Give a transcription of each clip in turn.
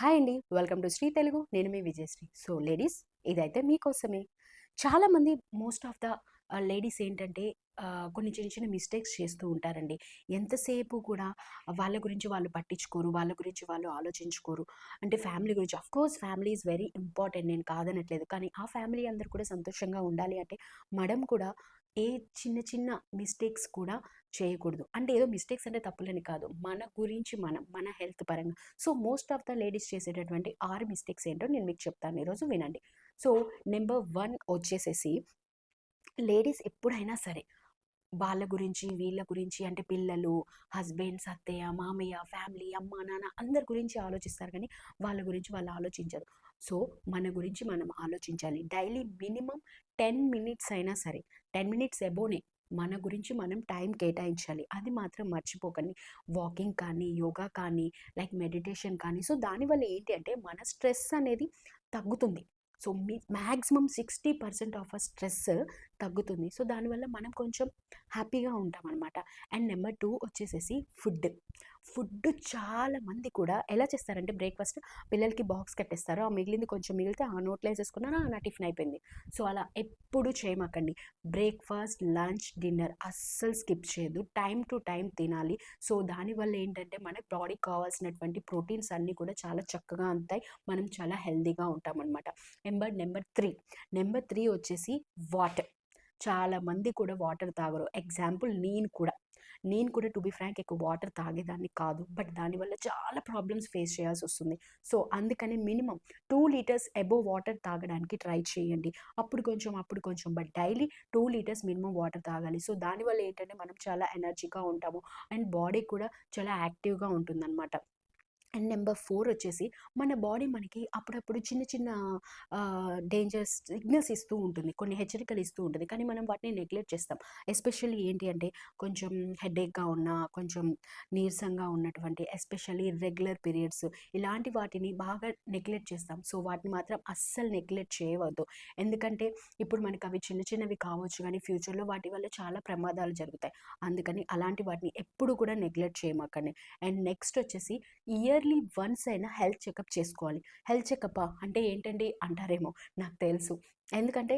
Hi అండి. Welcome to Sri Telugu. నేను మీ విజయశ్రీ. సో లేడీస్ ఇదైతే మీకోసమే. చాలామంది మోస్ట్ ఆఫ్ ద లేడీస్ ఏంటంటే కొన్ని చిన్న చిన్న మిస్టేక్స్ చేస్తూ ఉంటారండి. ఎంతసేపు కూడా వాళ్ళ గురించి వాళ్ళు పట్టించుకోరు వాళ్ళ గురించి వాళ్ళు ఆలోచించుకోరు. అంటే ఫ్యామిలీ గురించి of course family is very important. నేను కాదనట్లేదు. కానీ ఆ ఫ్యామిలీ అందరు కూడా సంతోషంగా ఉండాలి అంటే మడం కూడా ఏ చిన్న చిన్న మిస్టేక్స్ కూడా చేయకూడదు. అంటే ఏదో మిస్టేక్స్ అంటే తప్పులని కాదు. మన గురించి మనం మన హెల్త్ పరంగా. So most of the ladies చేసేటటువంటి ఆరు మిస్టేక్స్ ఏంటో నేను మీకు చెప్తాను ఈరోజు వినండి. సో నెంబర్ వన్ వచ్చేసేసి లేడీస్ ఎప్పుడైనా సరే వాళ్ళ గురించి వీళ్ళ గురించి అంటే పిల్లలు హస్బెండ్స్ అత్తయ్య మామయ్య ఫ్యామిలీ అమ్మ నాన్న అందరి గురించి ఆలోచిస్తారు కానీ వాళ్ళ గురించి వాళ్ళు ఆలోచించరు. సో మన గురించి మనం ఆలోచించాలి. డైలీ మినిమం టెన్ మినిట్స్ అయినా సరే టెన్ మినిట్స్ ఎబోనే మన గురించి మనం టైం కేటాయించాలి. అది మాత్రం మర్చిపోకండి. వాకింగ్ కానీ యోగా కానీ లైక్ మెడిటేషన్ కానీ. సో దానివల్ల ఏంటి అంటే మన స్ట్రెస్ అనేది తగ్గుతుంది. So me maximum sixty percent of uh stress తగ్గుతుంది. సో దానివల్ల మనం కొంచెం హ్యాపీగా ఉంటాం అనమాట అండ్ నెంబర్ టూ వచ్చేసేసి ఫుడ్. ఫుడ్ చాలా మంది కూడా ఎలా చేస్తారంటే బ్రేక్ఫాస్ట్ పిల్లలకి బాక్స్ కట్టేస్తారు. ఆ మిగిలింది కొంచెం మిగిలితే ఆ నోట్లో వేసేసుకున్నా నా టిఫిన్ అయిపోయింది. సో అలా ఎప్పుడు చేయమాకండి. బ్రేక్ఫాస్ట్ లంచ్ డిన్నర్ అస్సలు స్కిప్ చేయదు టైం టు టైం తినాలి. సో దానివల్ల ఏంటంటే మనకి బాడీకి కావాల్సినటువంటి ప్రోటీన్స్ అన్నీ కూడా చాలా చక్కగా అంతాయి మనం చాలా హెల్దీగా ఉంటాం అనమాట number number three. Number three వచ్చేసి వాటర్. చాలా మంది కూడా వాటర్ తాగరు. ఎగ్జాంపుల్ నేను కూడా. నేను కూడా టు బి ఫ్రాంక్ ఎక్కువ వాటర్ తాగేదాన్ని కాదు. బట్ దానివల్ల చాలా ప్రాబ్లమ్స్ ఫేస్ చేయాల్సి వస్తుంది. సో అందుకని minimum two litres above water తాగడానికి ట్రై చేయండి. అప్పుడు కొంచెం అప్పుడు కొంచెం. But daily two litres minimum water తాగాలి. సో దానివల్ల ఏంటంటే మనం చాలా ఎనర్జీగా ఉంటాము. అండ్ బాడీ కూడా చాలా యాక్టివ్గా ఉంటుందన్నమాట. అండ్ నెంబర్ ఫోర్ వచ్చేసి మన బాడీ మనకి అప్పుడప్పుడు చిన్న చిన్న డేంజర్స్ సిగ్నల్స్ ఇస్తూ ఉంటుంది. కొన్ని హెచ్చరికలు ఇస్తూ ఉంటుంది. కానీ మనం వాటిని నెగ్లెక్ట్ చేస్తాం. ఎస్పెషల్లీ ఏంటి అంటే కొంచెం హెడేక్గా ఉన్న కొంచెం నీరసంగా ఉన్నటువంటి ఎస్పెషల్లీ రెగ్యులర్ పీరియడ్స్ ఇలాంటి వాటిని బాగా నెగ్లెక్ట్ చేస్తాం. సో వాటిని మాత్రం అస్సలు నెగ్లెక్ట్ చేయవద్దు. ఎందుకంటే ఇప్పుడు మనకి అవి చిన్న చిన్నవి కావచ్చు కానీ ఫ్యూచర్లో వాటి వల్ల చాలా ప్రమాదాలు జరుగుతాయి. అందుకని అలాంటి వాటిని ఎప్పుడు కూడా నెగ్లెక్ట్ చేయమాకండి. అండ్ నెక్స్ట్ వచ్చేసి ఇయర్ ఇయర్లీ వన్స్ అయినా హెల్త్ చెకప్ చేసుకోవాలి. హెల్త్ చెకప్ అంటే ఏంటండి? అంటారేమో. నాకు తెలుసు. ఎందుకంటే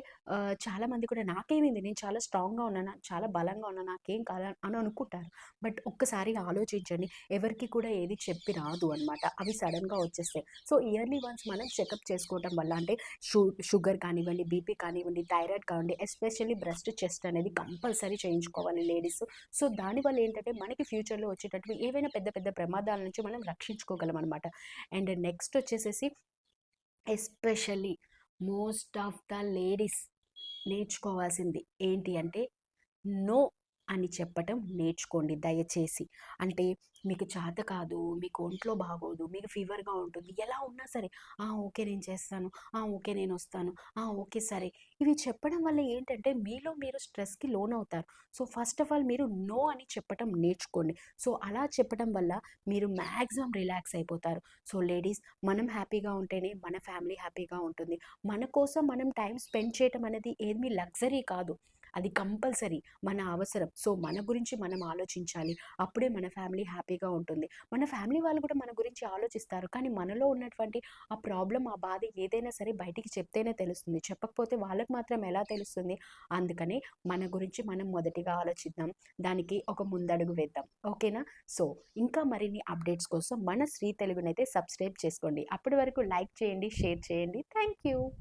చాలామంది కూడా నాకేమైంది నేను చాలా స్ట్రాంగ్గా ఉన్నాను చాలా బలంగా ఉన్నాను నాకేం కాదు అని అనుకుంటారు. బట్ ఒక్కసారి ఆలోచించండి ఎవరికి కూడా ఏది చెప్పి రాదు అనమాట అవి సడన్గా వచ్చేస్తాయి. సో ఇయర్లీ వన్స్ మనం చెకప్ చేసుకోవడం వల్ల అంటే షు షుగర్ కానివ్వండి బీపీ కానివ్వండి థైరాయిడ్ కానివ్వండి ఎస్పెషల్లీ బ్రెస్ట్ చెస్ట్ అనేది కంపల్సరీ చేయించుకోవాలి లేడీస్. సో దానివల్ల ఏంటంటే మనకి ఫ్యూచర్లో వచ్చేటట్టు ఏవైనా పెద్ద పెద్ద ప్రమాదాల నుంచి మనం రక్షించుకోగలం అనమాట అండ్ నెక్స్ట్ వచ్చేసేసి especially most of the ladies నేర్చుకోవాల్సింది ఏంటి అంటే నో అని చెప్పటం నేర్చుకోండి దయచేసి. అంటే మీకు చేత కాదు మీకు ఒంట్లో బాగోదు మీకు ఫీవర్గా ఉంటుంది ఎలా ఉన్నా సరే "ఆ, ఓకే నేను చేస్తాను "ఆ, ఓకే నేను వస్తాను "ఆ, ఓకే సరే. ఇవి చెప్పడం వల్ల ఏంటంటే మీలో మీరు స్ట్రెస్కి లోన్ అవుతారు సో ఫస్ట్ ఆఫ్ ఆల్ మీరు నో అని చెప్పటం నేర్చుకోండి. సో అలా చెప్పడం వల్ల మీరు మ్యాక్సిమం రిలాక్స్ అయిపోతారు. సో లేడీస్ మనం హ్యాపీగా ఉంటేనే మన ఫ్యామిలీ హ్యాపీగా ఉంటుంది. మన కోసం మనం టైం స్పెండ్ చేయటం అనేది ఏమీ లగ్జరీ కాదు. అది కంపల్సరీ మన అవసరం. సో మన గురించి మనం ఆలోచించాలి. అప్పుడే మన ఫ్యామిలీ హ్యాపీగా ఉంటుంది. మన ఫ్యామిలీ వాళ్ళు కూడా మన గురించి ఆలోచిస్తారు. కానీ మనలో ఉన్నటువంటి ఆ ప్రాబ్లం ఆ బాధ ఏదైనా సరే బయటికి చెప్తేనే తెలుస్తుంది. చెప్పకపోతే వాళ్ళకి మాత్రం ఎలా తెలుస్తుంది? అందుకని మన గురించి మనం మొదటిగా ఆలోచిద్దాం. దానికి ఒక ముందడుగు వేద్దాం. ఓకేనా? సో ఇంకా మరిన్ని అప్డేట్స్ కోసం మన శ్రీ తెలుగునైతే సబ్స్క్రైబ్ చేసుకోండి. అప్పటి వరకు లైక్ చేయండి షేర్ చేయండి. Thank you